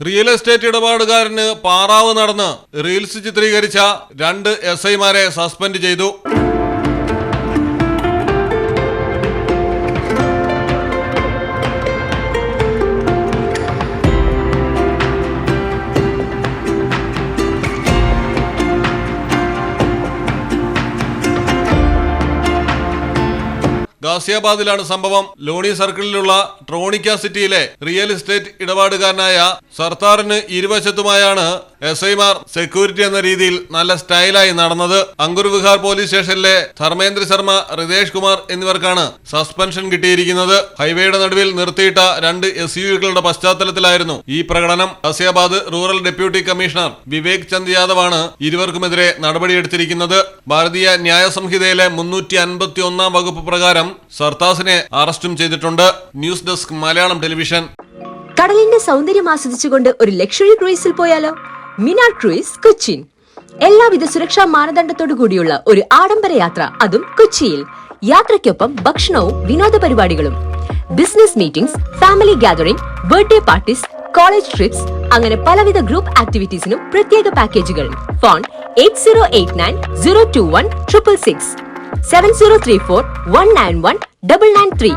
Real estate ഇടപാടുകാരന് പാറാവ് നടന്ന് reels ചിത്രീകരിച്ച രണ്ട് എസ് ഐമാരെ സസ്പെൻഡ് ചെയ്തു. ഗാസിയാബാദിലാണ് സംഭവം. ലോണി സർക്കിളിലുള്ള ട്രോണിക്ക സിറ്റിയിലെ റിയൽ എസ്റ്റേറ്റ് ഇടപാടുകാരനായ സർത്താറിന് ഇരുവശത്തുമായാണ് എസ് ഐമാർ സെക്യൂരിറ്റി എന്ന രീതിയിൽ നല്ല സ്റ്റൈലായി നടന്നത് അങ്കുർ വിഹാർ പോലീസ് സ്റ്റേഷനിലെ ധർമ്മേന്ദ്ര ശർമ്മ റിതേഷ് കുമാർ എന്നിവർക്കാണ് സസ്പെൻഷൻ കിട്ടിയിരിക്കുന്നത്. ഹൈവേയുടെ നടുവിൽ നിർത്തിയിട്ട രണ്ട് എസ് യുകളുടെ പശ്ചാത്തലത്തിലായിരുന്നു ഈ പ്രകടനം. Ghaziabad rural deputy commissioner Vivek Chand യാദവാണ് ഇരുവർക്കുമെതിരെ നടപടിയെടുത്തിരിക്കുന്നത്. ഭാരതീയ ന്യായ സംഹിതയിലെ മുന്നൂറ്റി അൻപത്തി ഒന്നാം വകുപ്പ് പ്രകാരം സർത്താസിനെ അറസ്റ്റും ചെയ്തിട്ടുണ്ട്. News desk Malayalam television. കടലിന്റെ സൗന്ദര്യം ആസ്വദിച്ചുകൊണ്ട് ഒരു ലക്ഷറി ക്രൂയിസിൽ പോയാലോ? മിനാർ ക്രൂയിസ് കൊച്ചിൻ എല്ലാവിധ സുരക്ഷാ മാനദണ്ഡത്തോടു കൂടിയുള്ള ഒരു ആഡംബര യാത്ര അതും കൊച്ചിയിൽ. യാത്രയ്ക്കൊപ്പം ഭക്ഷണവും വിനോദ പരിപാടികളും. Business meetings family gathering birthday parties college trips അങ്ങനെ പലവിധ ഗ്രൂപ്പ് ആക്ടിവിറ്റീസിനും പ്രത്യേക പാക്കേജുകൾ phone eight zero eight nine zero two one triple six seven zero three four one nine one double nine three